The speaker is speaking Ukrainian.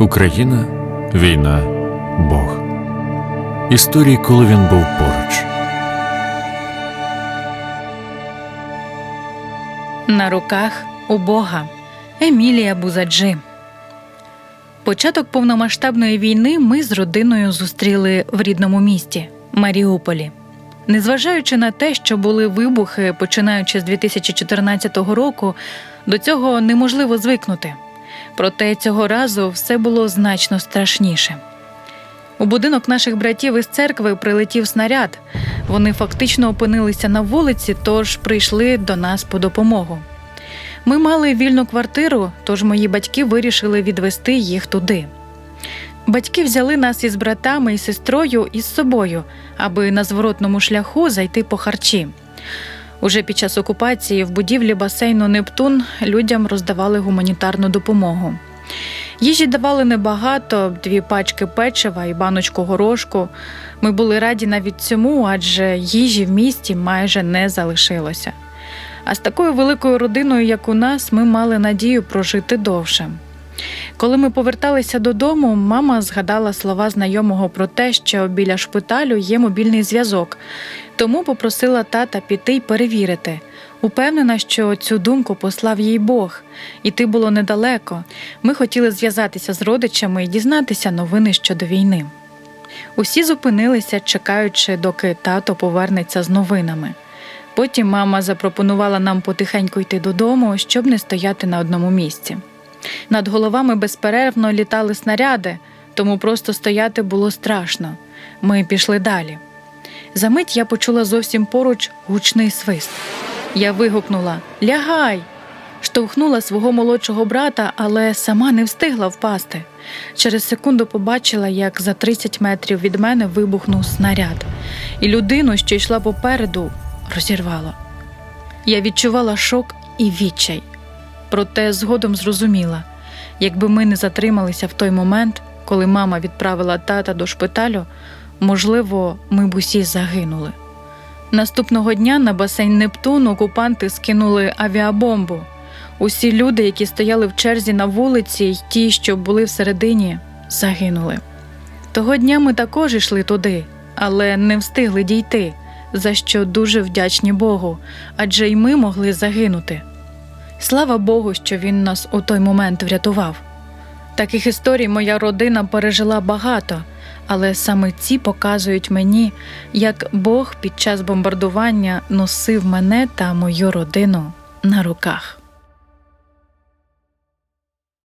Україна, війна, Бог. Історії, коли він був поруч. На руках у Бога Емілія Бузаджи. Початок повномасштабної війни ми з родиною зустріли в рідному місті Маріуполі. Незважаючи на те, що були вибухи, починаючи з 2014 року, до цього неможливо звикнути. Проте цього разу все було значно страшніше. У будинок наших братів із церкви прилетів снаряд. Вони фактично опинилися на вулиці, тож прийшли до нас по допомогу. Ми мали вільну квартиру, тож мої батьки вирішили відвести їх туди. Батьки взяли нас із братами і сестрою із собою, аби на зворотному шляху зайти по харчі. Уже під час окупації в будівлі басейну Нептун людям роздавали гуманітарну допомогу. Їжі давали небагато, дві пачки печива і баночку горошку. Ми були раді навіть цьому, адже їжі в місті майже не залишилося. А з такою великою родиною, як у нас, ми мали надію прожити довше. Коли ми поверталися додому, мама згадала слова знайомого про те, що біля шпиталю є мобільний зв'язок, тому попросила тата піти й перевірити. Упевнена, що цю думку послав їй Бог, іти було недалеко. Ми хотіли зв'язатися з родичами і дізнатися новини щодо війни. Усі зупинилися, чекаючи, доки тато повернеться з новинами. Потім мама запропонувала нам потихеньку йти додому, щоб не стояти на одному місці. Над головами безперервно літали снаряди, тому просто стояти було страшно. Ми пішли далі. Замить я почула зовсім поруч гучний свист. Я вигукнула Лягай! Штовхнула свого молодшого брата, але сама не встигла впасти. Через секунду побачила, як за 30 метрів від мене вибухнув снаряд, і людину, що йшла попереду, розірвало. Я відчувала шок і відчай. Проте згодом зрозуміла, якби ми не затрималися в той момент, коли мама відправила тата до шпиталю, можливо, ми б усі загинули. Наступного дня на басейн Нептун окупанти скинули авіабомбу. Усі люди, які стояли в черзі на вулиці, й ті, що були всередині, загинули. Того дня ми також йшли туди, але не встигли дійти, за що дуже вдячні Богу, адже й ми могли загинути. Слава Богу, що він нас у той момент врятував. Таких історій моя родина пережила багато, але саме ці показують мені, як Бог під час бомбардування носив мене та мою родину на руках.